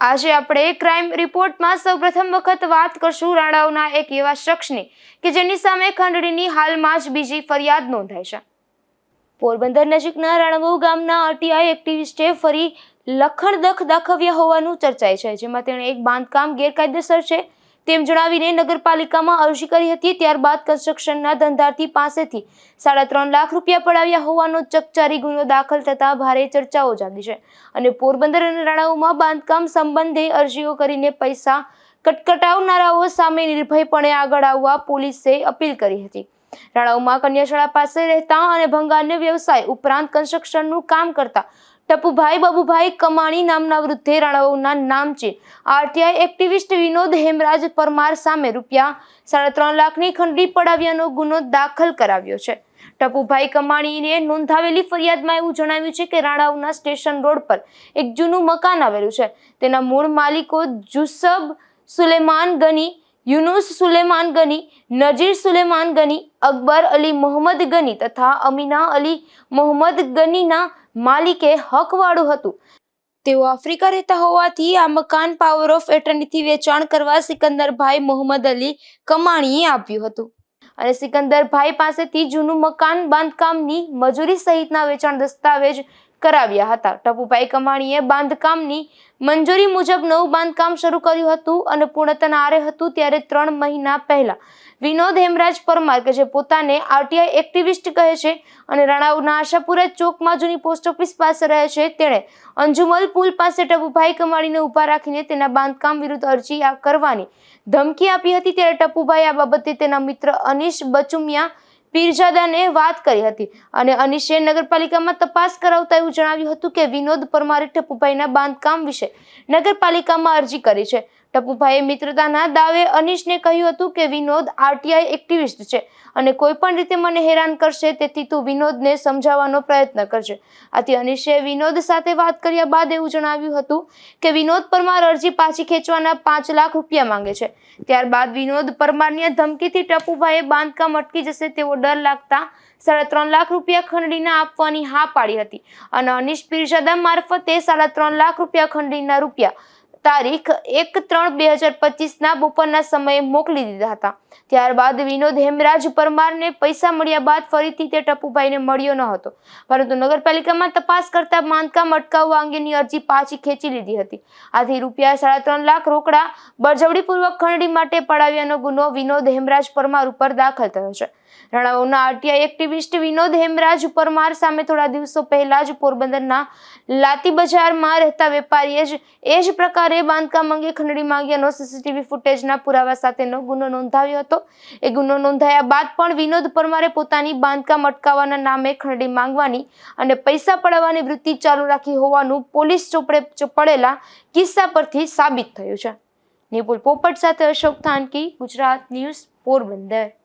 આજે આપણે ક્રાઇમ રિપોર્ટમાં સૌપ્રથમ વખત વાત કરશું રાણાઓના એક એવા શખ્સની કે જેની સામે ખંડણીની હાલમાં જ બીજી ફરિયાદ નોંધાઈ છે. પોરબંદર નજીકના રાણાવાવ ગામના આરટીઆઈ એક્ટિવિસ્ટે ફરી લખણદખ દાખવ્યા હોવાનું ચર્ચાય છે, જેમાં તેણે એક બાંધકામ ગેરકાયદેસર છે તેમ જણાવીને નગરપાલિકામાં અરજી કરી હતી. ત્યારબાદ કન્સ્ટ્રક્શનના ધંધાર્થી પાસેથી સાડા ત્રણ લાખ રૂપિયા પડાવ્યા હોવાનો ચકચારી ગુનો દાખલ થતા ભારે ચર્ચાઓ જાગી છે અને પોરબંદર અને રાણાઓમાં બાંધકામ સંબંધે અરજીઓ કરીને પૈસા કટકટાવનારાઓ સામે નિર્ભયપણે આગળ આવવા પોલીસે અપીલ કરી હતી. રાણાઓમાં કન્યાશાળા પાસે રહેતા અને ભંગાન્ય વ્યવસાય ઉપરાંત કન્સ્ટ્રક્શનનું કામ કરતા ટપુભાઈ બાબુભાઈ કમાણી નામના વૃદ્ધે રાણાઓના નામચીન આરટીઆઈ એક્ટિવિસ્ટ વિનોદ હેમરાજ પરમાર સામે રૂપિયા સાડા ત્રણ લાખની ખંડી પડાવ્યાનો ગુનો દાખલ કરાવ્યો છે. ટપુભાઈ કમાણીને નોંધાવેલી ફરિયાદમાં એવું જણાવ્યું છે કે રાણાઉના સ્ટેશન રોડ પર એક જૂનું મકાન આવેલું છે. તેના મૂળ માલિકો જુસબ સુલેમાન ગની, યુનુસ સુલેમાન ગની, નજીર સુલેમાન ગની, અકબર અલી મોહમ્મદ ગની તથા અમીના અલી મોહમ્મદ ગનીના માલિકે હકવાળું હતું. તેઓ આફ્રિકા રહેતા હોવાથી આ મકાન પાવર ઓફ એટર્નીથી વેચાણ કરવા સિકંદરભાઈ મોહમ્મદ અલી કમાણીએ આપ્યું હતું. અને સિકંદરભાઈ પાસેથી જૂનું મકાન બાંધકામની મજૂરી સહિતના વેચાણ દસ્તાવેજ કરાવ્યા હતા. ટપુભાઈ કમાણીએ બાંધકામની મંજૂરી મુજબ નવું બાંધકામ શરૂ કર્યું હતું અને પૂર્ણતન આરે હતું ત્યારે ત્રણ મહિના પહેલા. વિનોદ હેમરાજ પરમાર, કે જે પોતાને આરટીઆઈ એક્ટિવિસ્ટ કહે છે અને રાણાઉના આશાપુરા ચોકમાં જૂની પોસ્ટ ઓફિસ પાસે રહે છે, તેણે અંજુમલ પુલ પાસે ટપુભાઈ કમાણીને ઊભા રાખીને તેના બાંધકામ વિરુદ્ધ અરજી કરવાની ધમકી આપી હતી. ત્યારે ટપુભાઈ આ બાબતે તેના મિત્ર અનીશ બચુમિયા પીરજાદાને વાત કરી હતી અને અનીશે નગરપાલિકામાં તપાસ કરાવતા એવું જણાવ્યું હતું કે વિનોદ પરમારે ટપુભાઈના બાંધકામ વિશે નગરપાલિકામાં અરજી કરી છે. ટપુભાઈએ મિત્રતાના દાવે અનીશને કહ્યું હતું કે વિનોદ આરટીઆઈ એક્ટિવિસ્ટ છે અને કોઈ પણ રીતે મને હેરાન કરશે, તેથી તું વિનોદને સમજાવવાનો પ્રયત્ન કરજે. આથી અનીશે વિનોદ સાથે વાત કર્યા બાદ એવું જણાવ્યું હતું કે વિનોદ પરમાર અરજી પાછી ખેંચવાના પાંચ લાખ રૂપિયા માંગે છે. ત્યારબાદ વિનોદ પરમારની ધમકીથી ટપુભાઈએ બાંધકામ અટકી જશે તેવો ડર લાગતા સાડા ત્રણ લાખ રૂપિયા ખંડણીના આપવાની હા પાડી હતી અને અનીશ પીરજાદા મારફતે સાડા ત્રણ લાખ રૂપિયા ખંડણીના રૂપિયા તારીખ એક ત્રણ બે હજાર પચીસના બપોરના સમયે મોકલી દીધા હતા. ત્યારબાદ વિનોદ હેમરાજ પરમારને પૈસા મળ્યા બાદ ફરીથી તે ટપુભાઈને મળ્યો ન હતો. પરંતુ નગરપાલિકામાં તપાસ કરતા બાંધકામ અટકાવવા અંગેની અરજી પાછી ખેંચી લીધી હતી. આથી રૂપિયા સાડા ત્રણ લાખ રોકડા બળજવડીપૂર્વક ખંડણી માટે પડાવ્યાનો ગુનો વિનોદ હેમરાજ પરમાર ઉપર દાખલ થયો છે. રાણાઓના આરટીઆઈ એક્ટિવિસ્ટ વિનોદ હેમરાજ પરમાર સામે થોડા દિવસો પહેલા જ પોરબંદરના લાતી બજારમાં રહેતા વેપારીએ જ એ જ પ્રકારે બાંધકામ અંગે ખંડણી માંગ્યાનો સીસીટીવી ફૂટેજના પુરાવા સાથેનો ગુનો નોંધાવ્યો હતો. એ ગુનો નોંધાયા બાદ પણ વિનોદ પરમારે પોતાની બાંધકામ અટકાવવાના નામે ખંડણી માંગવાની અને પૈસા પડાવવાની વૃત્તિ ચાલુ રાખી હોવાનું પોલીસ ચોપડે પડેલા કિસ્સા પરથી સાબિત થયું છે. નિપુલ પોપટ સાથે અશોક થાનકી, ગુજરાત ન્યૂઝ પોરબંદર.